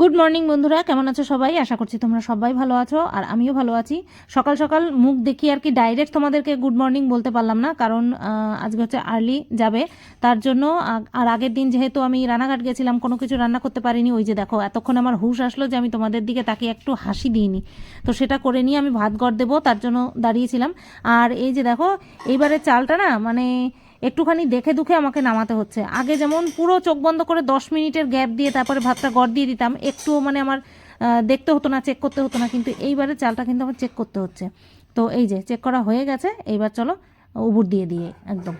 Good morning বন্ধুরা। কেমন আছো সবাই? আশা করছি তোমরা সবাই ভালো আছো, আর আমিও ভালো আছি। সকাল সকাল মুখ দেখি আর কি ডাইরেক্ট তোমাদেরকে গুড মর্নিং বলতে পারলাম না, কারণ আজকে হচ্ছে আর্লি যাবে। তার জন্য আর আগের দিন যেহেতু আমি রানাঘাট গেছিলাম, কোনো কিছু রান্না করতে পারিনি, ওই যে দেখো, এতক্ষণ আমার হুশ আসলো যে আমি তোমাদের দিকে তাকে একটু হাসি দিইনি। তো সেটা করে নিয়ে আমি ভাত গড় দেবো, তার জন্য দাঁড়িয়েছিলাম। আর এই যে দেখো এইবারে চালটা না মানে একটুখানি দেখে দুখে আমাকে নামাতে হচ্ছে। আগে যেমন পুরো চোখ বন্ধ করে দশ মিনিটের গ্যাপ দিয়ে তারপরে ভাতটা গড় দিয়ে দিতাম, একটুও মানে আমার দেখতে হতো না চেক করতে হতো না, কিন্তু এইবারে চালটা কিন্তু আমার চেক করতে হচ্ছে। তো এই যে চেক করা হয়ে গেছে, এইবার চলো, উবুর দিয়ে দিয়ে একদম।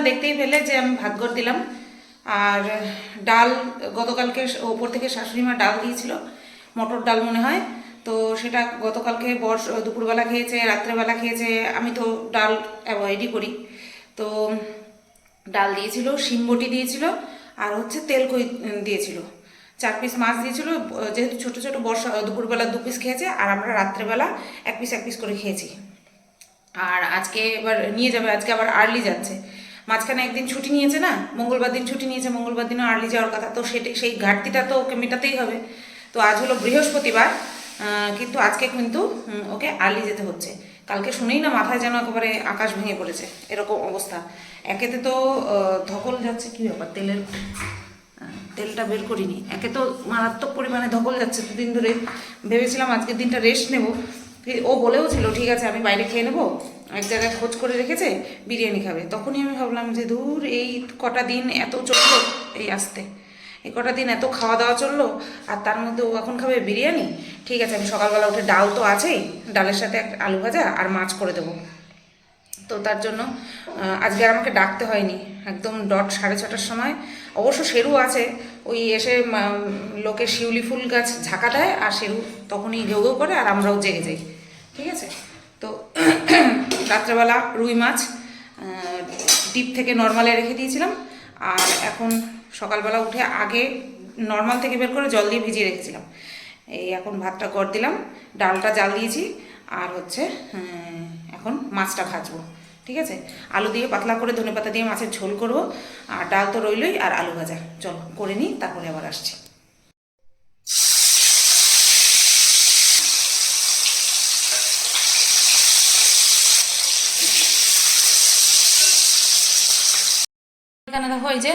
তো বন্ধুরা দেখতেই পেলে যে আমি ভাত গড় দিলাম। আর ডাল, গতকালকে ওপর থেকে শাশুড়ি মা ডাল দিয়েছিল, মটর ডাল মনে হয়। তো সেটা গতকালকে বর্ষ দুপুরবেলা খেয়েছে, রাত্রেবেলা খেয়েছে। আমি তো ডাল অ্যাভয়েডই করি। তো ডাল দিয়েছিল শিমবটি দিয়েছিল, আর হচ্ছে তেল কই দিয়েছিল। চার পিস মাছ দিয়েছিল, যেহেতু ছোট ছোট বর্ষা দুপুরবেলা দু পিস খেয়েছে, আর আমরা রাত্রেবেলা এক পিস এক পিস করে খেয়েছি। আর আজকে এবার নিয়ে যাবে, আজকে আবার আর্লি যাচ্ছে। মাঝখানে একদিন ছুটি নিয়েছে না? মঙ্গলবার দিন ছুটি নিয়েছে, মঙ্গলবার দিনও আর্লি যাওয়ার কথা। তো সেটি, সেই ঘাটতিটা তো ওকে মেটাতেই হবে। তো আজ হলো বৃহস্পতিবার কিন্তু আজকে কিন্তু ওকে আর্লি যেতে হচ্ছে। কালকে শুনেই না মাথায় যেন একেবারে আকাশ ভেঙে পড়েছে। এরকম অবস্থা। একেতে তো ধকল যাচ্ছে, কি ব্যাপার? তেলের তেলটা বের করিনি। একে তো মারাত্মক পরিমাণে ধকল যাচ্ছে। দুদিন ধরে ভেবেছিলাম আজকের দিনটা রেস্ট নেব। ও বলেও ছিল, ঠিক আছে, আমি বাইরে খেয়ে নেব। এক জায়গায় খোঁজ করে রেখেছে, বিরিয়ানি খাবে। তখনই আমি ভাবলাম যে দূর এই কটা দিন এত চলল এই আসতে। এই কটা দিন এত খাওয়া দাওয়া চলল, আর তার মধ্যে ও এখন খাবে বিরিয়ানি? ঠিক আছে, আমি সকালবেলা উঠে ডাল তো আছেই, ডালের সাথে একটা আলু ভাজা আর মাছ করে দেবো। তো তার জন্য আজকে আর আমাকে ডাকতে হয়নি। একদম ডট সাড়ে ছটার সময়। অবশ্য শেরু আছে, ওই এসে লোকের শিউলি ফুল গাছ ঝাঁকা দেয়, আর শেরু তখনই ঘেউ করে, আর আমরাও জেগে যাই। ঠিক আছে? তো রাত্রেবেলা রুই মাছ ডিপ থেকে নর্মালে রেখে দিয়েছিলাম। আর এখন সকালবেলা উঠে আগে নর্মাল থেকে বের করে জল দিয়ে ভিজিয়ে রেখেছিলাম। এই এখন ভাতটা গড় দিলাম, ডালটা জাল দিয়েছি, আর হচ্ছে এখন মাছটা ভাজবো। ঠিক আছে? আলু দিয়ে পাতলা করে ধনে পাতা দিয়ে মাছের ঝোল করব। আর ডাল তো রইলই, আর আলু ভাজা। চলো, করে নিই, তারপরে আবার আসছি। এখানে দেখো এই যে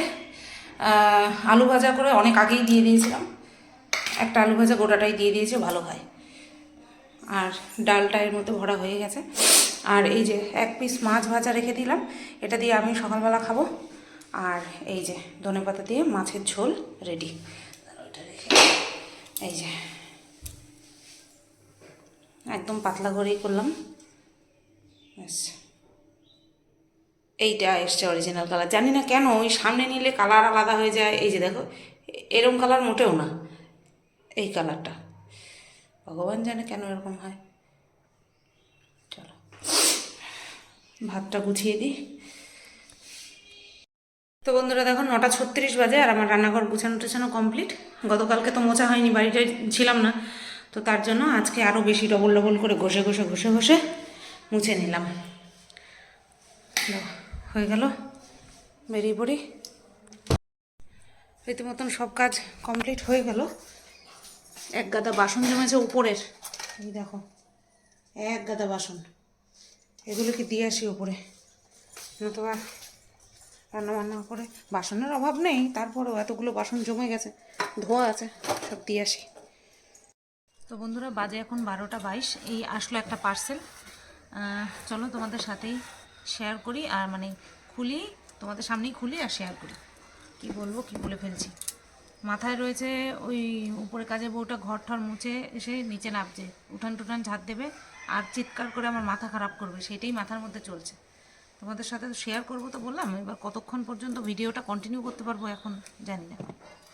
আলু ভাজা করে অনেক আগেই দিয়ে দিয়েছিলাম। একটা আলু ভাজা গোটাটাই দিয়ে দিয়েছে, ভালো হয়। আর ডালটা এর মধ্যে ভরা হয়ে গেছে। আর এই যে এক পিস মাছ ভাজা রেখে দিলাম, এটা দিয়ে আমি সকালবেলা খাব। আর এই যে ধনে পাতা দিয়ে মাছের ঝোল রেডি এই যে। একদম পাতলা করেই করলাম। ব্যাস। এইটা এসছে অরিজিনাল কালার জানি না কেন ওই সামনে নিলে কালার আলাদা হয়ে যায়। এই যে দেখো এরম কালার মোটেও না এই কালারটা ভগবান জানে কেন এরকম হয়। চলো ভাতটা গুছিয়ে দিই। তো বন্ধুরা দেখো নটা ছত্রিশ বাজে আর আমার রান্নাঘর গুছানো টুছানো কমপ্লিট গতকালকে তো মোছা হয়নি বাড়িতে ছিলাম না। তো তার জন্য আজকে আরও বেশি ডবল ডবল করে ঘষে ঘষে ঘষে ঘষে মুছে নিলাম। দাও, হয়ে গেল। বেরিয়ে পড়ি। রীতিমতন সব কাজ কমপ্লিট হয়ে গেল। এক গাদা বাসন জমেছে উপরের। এই দেখো, এক গাদা বাসন। এগুলোকে দিয়ে আসি উপরে। নতুবা রান্না বান্না করে। বাসনের অভাব নেই, তারপরেও এতগুলো বাসন জমে গেছে, ধোয়া আছে, সব দিয়ে আসি। তো বন্ধুরা, বাজে এখন বারোটা বাইশ। এই আসলো একটা পার্সেল চলো তোমাদের সাথেই শেয়ার করি আর মানে খুলি, তোমাদের সামনেই খুলি আর শেয়ার করি। কি বলব, কি বলে ফেলছি? মাথায় রয়েছে ওই উপরে কাজে বউটা ঘর ঠর মুছে এসে নিচে নামছে উঠান টুঠান ঝাঁট দেবে আর চিৎকার করে আমার মাথা খারাপ করবে, সেটাই মাথার মধ্যে চলছে। তোমাদের সাথে শেয়ার করব তো বললাম, এবার কতক্ষণ পর্যন্ত ভিডিওটা কন্টিনিউ করতে পারব এখন জানি না।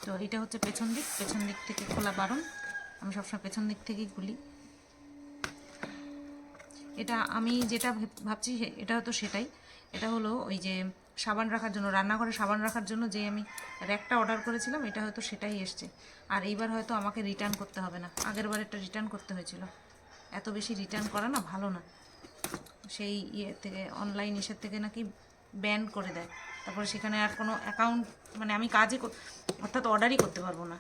তো এটা হচ্ছে পেছন দিক পেছন দিক থেকে খোলা বারণ। আমি সবসময় পেছন দিক থেকেই খুলি। এটা আমি যেটা ভেব- ভাবছি এটা হয়তো সেটাই। এটা হলো ওই যে সাবান রাখার জন্য, রান্নাঘরে সাবান রাখার জন্য যে আমি র্যাকটা অর্ডার করেছিলাম, এটা হয়তো সেটাই এসছে। আর এইবার হয়তো আমাকে রিটার্ন করতে হবে না। আগের বার একটা রিটার্ন করতে হয়েছিল। এত বেশি রিটার্ন করা না, ভালো না। সেই ইয়ে থেকে, অনলাইন ইসের থেকে নাকি ব্যান করে দেয়। তারপরে সেখানে আর কোনো অ্যাকাউন্ট মানে আমি কাজই অর্থাৎ অর্ডারই করতে পারব না।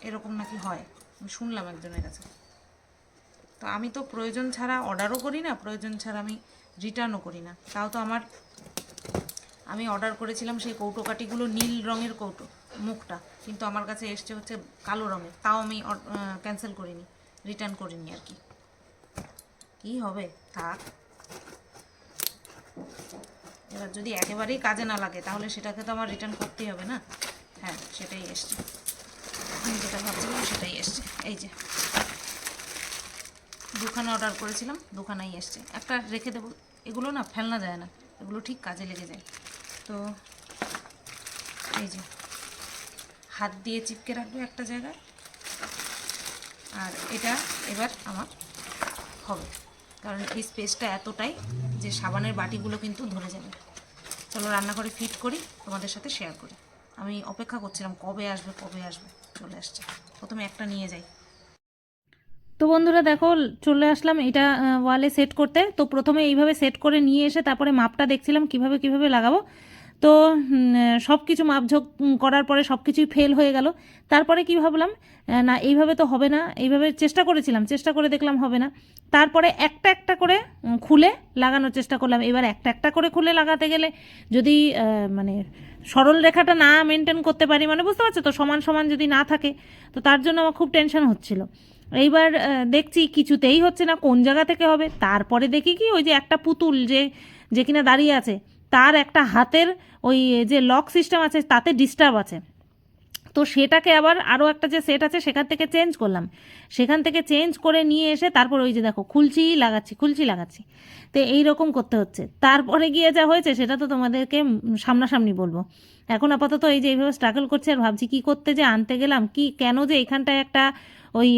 এরকম নাকি হয়। আমি শুনলাম একজনের কাছে। তো আমি তো প্রয়োজন ছাড়া অর্ডারও করি না, প্রয়োজন ছাড়া আমি রিটার্নও করি না। তাও তো আমার, আমি অর্ডার করেছিলাম সেই কৌটো কাঠিগুলো নীল রঙের কৌটো, মুখটা। কিন্তু আমার কাছে এসছে হচ্ছে কালো রঙের। তাও আমি ক্যান্সেল করিনি রিটার্ন করিনি আর কি। কী হবে? থাক। এবার যদি একেবারেই কাজে না লাগে, তাহলে সেটাকে তো আমার রিটার্ন করতেই হবে না? হ্যাঁ সেটাই এসছে। আমি যেটা ভাবছিলাম সেটাই এসছে। এই যে। দুখানা অর্ডার করেছিলাম, দুখানাই এসছে। একটা রেখে দেবো। এগুলো না ফেলনা যায় না, এগুলো ঠিক কাজে লেগে যায়। তো এই যে, হাত দিয়ে চিপকে রাখব একটা জায়গায়। আর এটা এবার আমার হবে। কারণ এই স্পেসটা এতটাই যে সাবানের বাটিগুলো কিন্তু ধরে যাবে। চলো রান্না করে ফিট করি, তোমাদের সাথে শেয়ার করি। আমি অপেক্ষা করছিলাম কবে আসবে কবে আসবে। চলে আসছে। প্রথমে একটা নিয়ে যাই। তো বন্ধুরা দেখো, চলে আসলাম এটা ওয়ালে সেট করতে। তো প্রথমে এইভাবে সেট করে নিয়ে এসে তারপরে মাপটা দেখছিলাম, কীভাবে কীভাবে লাগাবো। তো সব কিছু মাপঝোক করার পরে সব কিছুই ফেল হয়ে গেল। তারপরে কি ভাবলাম না, এইভাবে তো হবে না। এইভাবে চেষ্টা করেছিলাম, চেষ্টা করে দেখলাম হবে না। তারপরে একটা একটা করে খুলে লাগানোর চেষ্টা করলাম। এবার একটা একটা করে খুলে লাগাতে গেলে যদি মানে সরল রেখাটা না মেনটেন করতে পারি মানে বুঝতে পারছ তো, সমান সমান যদি না থাকে, তো তার জন্য আমার খুব টেনশন হচ্ছিল। এইবার দেখছি কিছুতেই হচ্ছে না কোন জায়গা থেকে হবে। তারপরে দেখি কি, ওই যে একটা পুতুল যে যে কিনা দাঁড়িয়ে আছে, তার একটা হাতের ওই যে লক সিস্টেম আছে, তাতে ডিস্টার্ব আছে। তো সেটাকে আবার আরও একটা যে সেট আছে, সেখান থেকে চেঞ্জ করলাম। সেখান থেকে চেঞ্জ করে নিয়ে এসে তারপর ওই যে দেখো, খুলছি, লাগাচ্ছি খুলছি, লাগাচ্ছি। তো এই রকম করতে হচ্ছে। তারপরে গিয়ে যা হয়েছে, সেটা তো তোমাদেরকে সামনাসামনি বলব। এখন আপাতত এই যে এইভাবে স্ট্রাগল করছে, আর ভাবছি কি করতে যে আনতে গেলাম, কি, কেন যে এখানটায় একটা ওই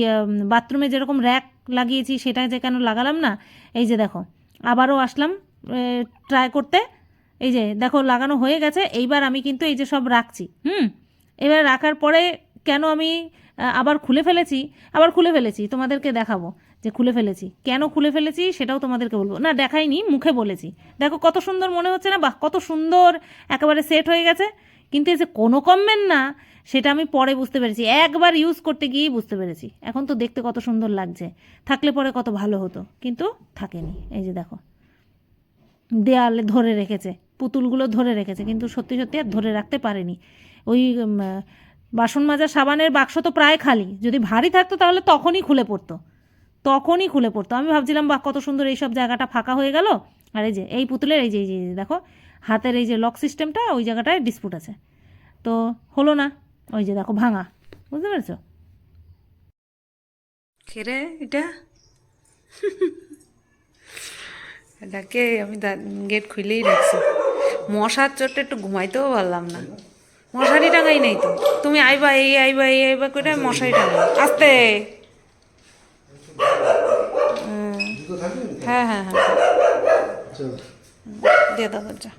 বাথরুমে যেরকম র্যাক লাগিয়েছি সেটা যে কেন লাগালাম না? এই যে দেখো, আবারও আসলাম ট্রাই করতে। এই যে দেখো, লাগানো হয়ে গেছে। এইবার আমি কিন্তু এই যে সব রাখছি, হুম? এবার রাখার পরে কেন আমি আবার খুলে ফেলেছি? আবার খুলে ফেলেছি, তোমাদেরকে দেখাবো যে খুলে ফেলেছি। কেন খুলে ফেলেছি সেটাও তোমাদেরকে বলব। না, দেখাইনি, মুখে বলেছি। দেখো কত সুন্দর মনে হচ্ছে না? বাহ, কত সুন্দর, একেবারে সেট হয়ে গেছে। কিন্তু যে কোনো কমবেন না, সেটা আমি পরে বুঝতে পেরেছি। একবার ইউজ করতে গিয়েই বুঝতে পেরেছি। এখন তো দেখতে কত সুন্দর লাগছে। থাকলে পরে কত ভালো হতো। কিন্তু থাকেনি। এই যে দেখো। দেয়ালে ধরে রেখেছে। পুতুলগুলো ধরে রেখেছে। কিন্তু সত্যি সত্যি আর ধরে রাখতে পারেনি। ওই বাসন মাজার সাবানের বাক্স তো প্রায় খালি। যদি ভারী থাকতো তাহলে তখনই খুলে পড়তো। তখনই খুলে পড়তো। আমি ভাবছিলাম বা কত সুন্দর এইসব জায়গাটা ফাঁকা হয়ে গেল। আর এই যে, এই পুতুলের এই যে এই যে, দেখো। হাতের এই যে লক সিস্টেমটা ওই জায়গাটায় ডিসপুট আছে। তো হলো না ওই যে দেখো ভাঙা বুঝতে পেরেছ? খেরে এটা? এটাকে আমি গেট খুলেই রাখছি। মশার চোটে একটু ঘুমাইতেও পারলাম না। মশারি টাঙাই নাই তো। তুমি আইবা এই আইবা এই আইবা করে মশারি টাঙাই আস্তে! হ্যাঁ হ্যাঁ হ্যাঁ। দিয়ে দাও দরজা।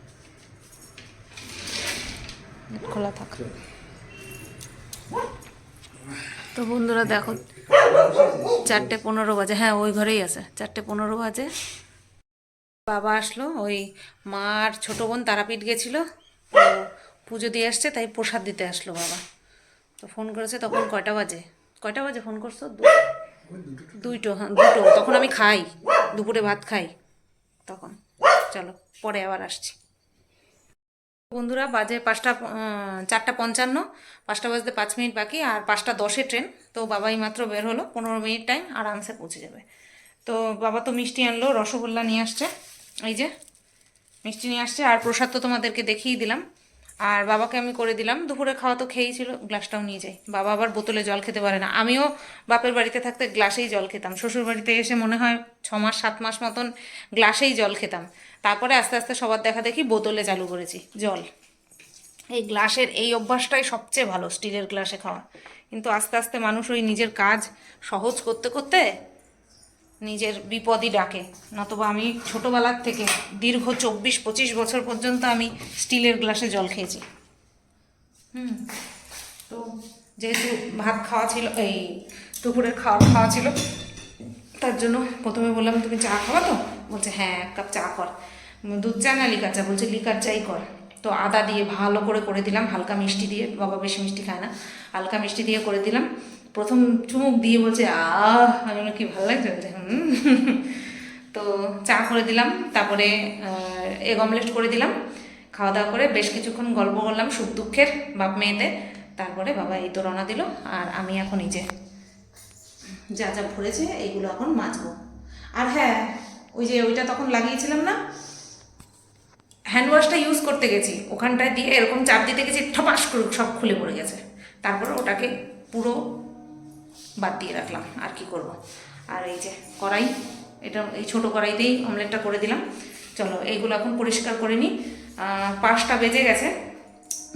খোলা থাক। তো বন্ধুরা দেখো, চারটে পনেরো বাজে হ্যাঁ ওই ঘরেই আছে, চারটে পনেরো বাজে। বাবা আসলো, ওই মার ছোট বোন তারাপীঠ গেছিল, তো পুজো দিয়ে আসছে তাই প্রসাদ দিতে আসলো বাবা। তো ফোন করেছে তখন কয়টা বাজে? কয়টা বাজে ফোন করছ? দুইটো হ্যাঁ দুটো। তখন আমি খাই, দুপুরে ভাত খাই, তখন। চলো, পরে আবার আসছি। বন্ধুরা, বাজে পাঁচটা চারটা পঞ্চান্ন, পাঁচটা বাজতে পাঁচ মিনিট বাকি, আর পাঁচটা দশে ট্রেন। তো বাবাই মাত্র বের হলো, পনেরো মিনিট টাইম আরামসে পৌঁছে যাবে। তো বাবা তো মিষ্টি আনলো, রসগোল্লা নিয়ে আসছে। এই যে, মিষ্টি নিয়ে আসছে, আর প্রসাদ তো তোমাদেরকে দেখিয়ে দিলাম। আর বাবাকে আমি করে দিলাম। দুপুরে খাওয়া তো খেয়েই ছিল, গ্লাসটাও নিয়ে যাই। বাবা আবার বোতলে জল খেতে পারে না। আমিও বাপের বাড়িতে থাকতে গ্লাসেই জল খেতাম। শ্বশুর বাড়িতে এসে মনে হয় ছ মাস সাত মাস মতন গ্লাসেই জল খেতাম। তারপরে আস্তে আস্তে সবার দেখা দেখি বোতলে চালু করেছি, জল। এই গ্লাসের, এই অভ্যাসটাই সবচেয়ে ভালো, স্টিলের গ্লাসে খাওয়া। কিন্তু আস্তে আস্তে মানুষ ওই নিজের কাজ সহজ করতে করতে নিজের বিপদই ডাকে। নতবা আমি ছোটোবেলার থেকে দীর্ঘ চব্বিশ, পঁচিশ বছর পর্যন্ত আমি স্টিলের গ্লাসে জল খেয়েছি। হুম, তো যেহেতু ভাত খাওয়া ছিল, এই দুপুরের খাওয়া খাওয়া ছিল, তার জন্য প্রথমে বললাম, তুমি চা খাওয়া তো? বলছে হ্যাঁ এক কাপ চা কর। দুধ চা না লিকার চা? বলছে, লিকার চাই কর। তো আদা দিয়ে ভালো করে করে দিলাম, হালকা মিষ্টি দিয়ে, বাবা বেশি মিষ্টি খায় না, হালকা মিষ্টি দিয়ে করে দিলাম। প্রথম চুমুক দিয়ে বলছে আহ আমি কি ভালো লাগছে? বলছে, হুম। তো চা করে দিলাম তারপরে এগ অমলেট করে দিলাম। খাওয়া দাওয়া করে বেশ কিছুক্ষণ গল্প করলাম সুখ দুঃখের বাপ মেয়েতে তারপরে বাবা এই তো রওনা দিল আর আমি এখন এই যে যা যা ভরেছে এইগুলো এখন মাজবো। আর হ্যাঁ ওই যে ওইটা তখন লাগিয়েছিলাম না হ্যান্ড ওয়াশটা ইউজ করতে গেছি। ওখানটায় দিয়ে এরকম চাপ দিতে গেছি ঠপাস করে সব খুলে পড়ে গেছে। তারপরে ওটাকে পুরো বাদ দিয়ে রাখলাম, আর কি করব? আর এই যে কড়াই, এটা এই ছোটো কড়াইতেই অমলেটটা করে দিলাম। চলো, এইগুলো এখন পরিষ্কার করে নিই। পাঁচটা বেজে গেছে।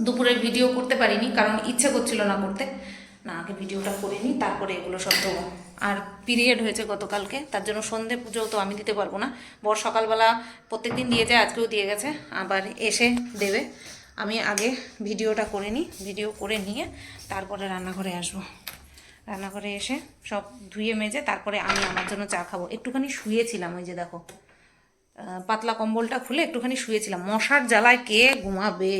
দুপুরের ভিডিও করতে পারিনি, কারণ ইচ্ছে করছিল না করতে। না, আগে ভিডিওটা করে নিই, তারপরে এগুলো সব দেবো আর পিরিয়ড হয়েছে গতকালকে, তার জন্য সন্ধে পুজো তো আমি দিতে পারব না। বর সকালবেলা প্রত্যেক দিন দিয়ে যায়, আজকেও দিয়ে গেছে, আবার এসে দেবে। আমি আগে ভিডিওটা করে নিই, ভিডিও করে নিয়ে তারপরে রান্নাঘরে আসব। রান্নাঘরে এসে সব ধুয়ে মেজে তারপরে আমি আমার জন্য চা খাব। একটুখানি শুয়েছিলাম ওই যে দেখো। পাতলা কম্বলটা খুলে একটুখানি শুয়েছিলাম। মশার জ্বালায় কে ঘুমাবে?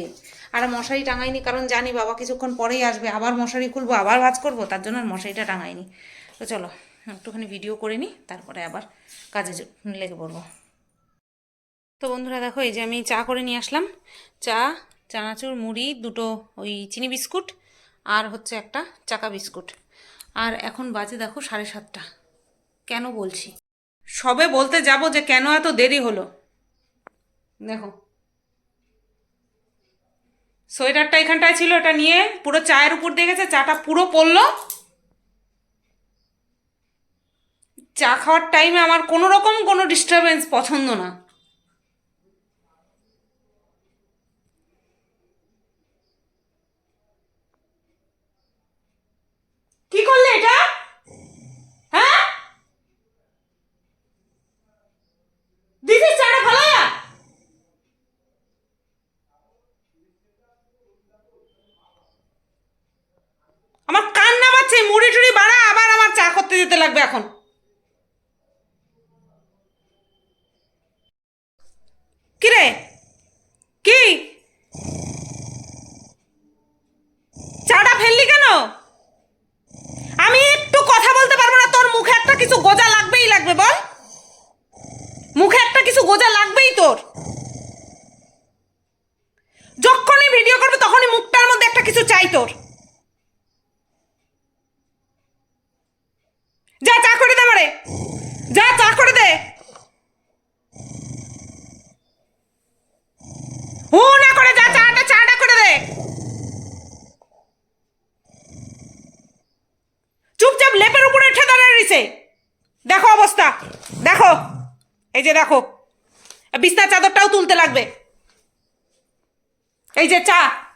আর মশারি টাঙাইনি, কারণ জানি বাবা কিছুক্ষণ পরেই আসবে। আবার মশারি খুলবো, আবার ভাজ করব, তার জন্য মশারিটা টাঙাইনি। তো চলো, একটুখানি ভিডিও করে নিই তারপরে আবার কাজে লেগে পড়ব। তো বন্ধুরা দেখো, এই যে আমি চা করে নিয়ে আসলাম। চা, চানাচুর, মুড়ি, দুটো ওই চিনি বিস্কুট আর হচ্ছে একটা চাকা বিস্কুট। আর এখন বাজে দেখো সাড়ে সাতটা। কেন বলছি? সবে বলতে যাব যে কেন এত দেরি হলো। দেখো। সোয়েটারটা এখানটায় ছিল, এটা নিয়ে পুরো চায়ের উপর দিয়ে গেছে, চাটা পুরো পড়ল। চা খাওয়ার টাইমে আমার কোনো রকম কোনো ডিস্টারবেন্স পছন্দ না কি করলে এটা হ্যাঁ দিদি চাটা ভালোয়া আমার কান্না পাচ্ছে মুড়ি টুড়ি বাড়া আবার যেতে লাগবে এখন। কি রে কি? চাটা ফেললি কেন? আমি একটু কথা বলতে পারব না, তোর মুখে একটা কিছু গোজা লাগবেই লাগবে, বল। মুখে একটা কিছু গোজা লাগবেই তোর। যখনই ভিডিও করবে, তখনই মুখটার মধ্যে একটা কিছু চাই তোর। যা, চা করে দে আমারে। যা, চা করে দে। হু, না করে, যা চাটা চাটা করে দে। চুপচাপ লেপের উপরে উঠে দাঁড়িয়ে রয়েছে দেখো অবস্থা। দেখো। এই যে দেখো। বিছনা চাদরটাও তুলতে লাগবে। এই যে চা।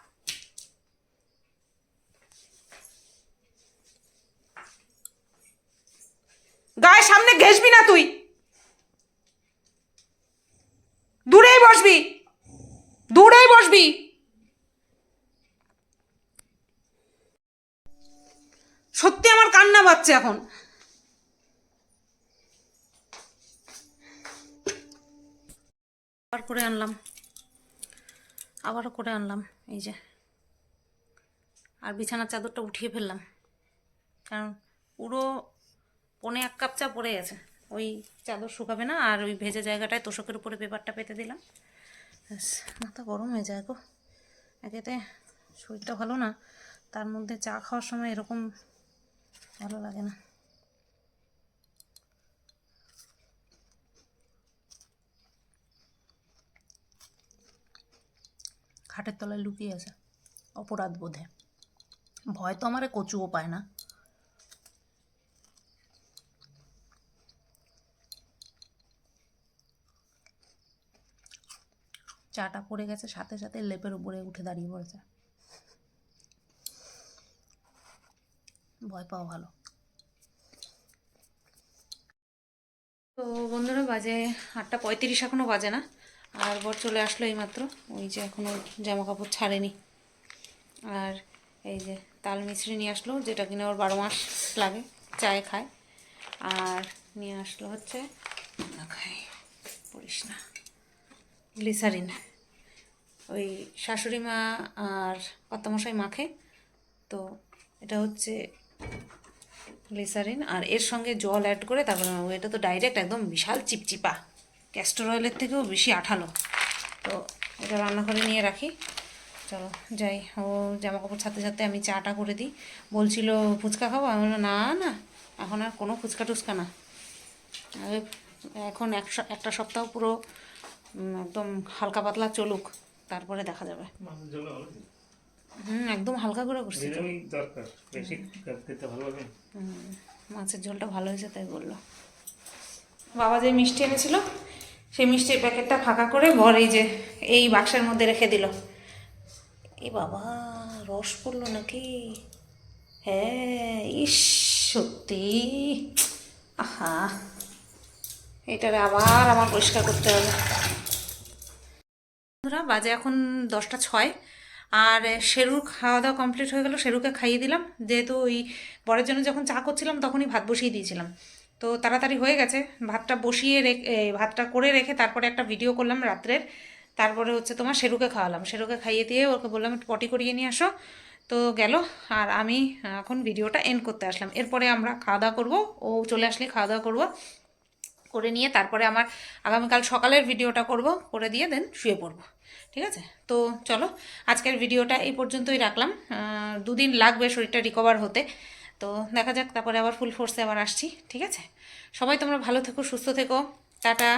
গায়ের সামনে ঘেসবি না তুই। দূরেই বসবি। দূরেই বসবি। সত্যি আমার কান্না পাচ্ছে এখন। আবার করে আনলাম। আবারও করে আনলাম, এই যে। আর বিছানার চাদরটা উঠিয়ে ফেললাম। কারণ পুরো পনে এক কাপ চা পড়ে গেছে। ওই চাদর শুকাবে না, আর ওই ভেজে জায়গাটায় তোষকের উপরে পেপারটা পেতে দিলাম। মাথা গরম হয়ে যায় গো। একেতে শরীরটা ভালো না, তার মধ্যে চা খাওয়ার সময় এরকম ভালো লাগে না। খাটের তলায় লুকিয়ে আছে, অপরাধ বোধে। ভয় তো আমারে কচুও পায় না। চাটা পড়ে গেছে, সাথে সাথে লেপের উপরে উঠে দাঁড়িয়ে পড়েছে। ভয় পাওয়া ভালো। তো বন্ধুরা, বাজে আটটা পঁয়ত্রিশ এখনও বাজে না। আর বর চলে আসলো এইমাত্র। ওই যে এখনও জামা কাপড় ছাড়েনি। আর এই যে তাল মিছরি নিয়ে আসলো, যেটা কিনা ওর বারো মাস লাগে, চায়ে খায়। আর নিয়ে আসলো হচ্ছে খাই পড়িস না। গ্লিসারিন। ওই শাশুড়ি মা আর কর্তামশাই মাখে, তো এটা হচ্ছে গ্লিসারিন। আর এর সঙ্গে জল অ্যাড করে তারপরে এটা তো ডাইরেক্ট একদম বিশাল চিপচিপা। ক্যাস্টর অয়েলের থেকেও বেশি আঠালো। তো এটা রান্নাঘরে নিয়ে রাখি। চলো যাই, ও জামা কাপড় ছাড়তে ছাড়তে আমি চাটা করে দিই। বলছিল, ফুচকা খাব? আমি বললাম, না না, এখন আর কোনো ফুচকা টুচকা না। এখন এক একটা সপ্তাহ পুরো একদম হালকা পাতলা চলুক তারপরে দেখা যাবে। হুম একদম হালকা করে করছি মাছের ঝোলটা ভালো হয়েছে তাই বলল। বাবা যে মিষ্টি এনেছিল সেই মিষ্টির প্যাকেটটা ফাঁকা করে বর এই যে এই বাক্সের মধ্যে রেখে দিল। এ বাবা রস পড়ল নাকি? হ্যাঁ ইস সত্যি। আহা এটারে আবার আমার পরিষ্কার করতে হবে। বন্ধুরা, বাজে এখন দশটা ছয়, আর শেরুর খাওয়া দাওয়া কমপ্লিট হয়ে গেল, শেরুকে খাইয়ে দিলাম। যেহেতু ওই বরের জন্য যখন চা করছিলাম, তখনই ভাত বসিয়ে দিয়েছিলাম। তো তাড়াতাড়ি হয়ে গেছে, ভাতটা বসিয়ে রেখে ভাতটা করে রেখে তারপরে একটা ভিডিও করলাম রাত্রের। তারপরে হচ্ছে তোমার শেরুকে খাওয়ালাম। শেরুকে খাইয়ে দিয়ে ওকে বললাম, একটু পটি করিয়ে নিয়ে আসো। তো গেল, আর আমি এখন ভিডিওটা এন্ড করতে আসলাম। এরপরে আমরা খাওয়া দাওয়া করব, ও চলে আসলে খাওয়া দাওয়া করব। করে নিয়ে তারপরে আমার আগামীকাল সকালের ভিডিওটা করব, করে দিয়ে দেন শুয়ে পড়ব। ঠিক আছে? তো চলো, আজকের ভিডিওটা এই পর্যন্তই রাখলাম। দুদিন লাগবে শরীরটা রিকভার হতে। তো দেখা যাক, তারপরে আবার ফুল ফোর্সে আবার আসছি, ঠিক আছে? সবাই তোমরা ভালো থেকো, সুস্থ থেকো। টাটা।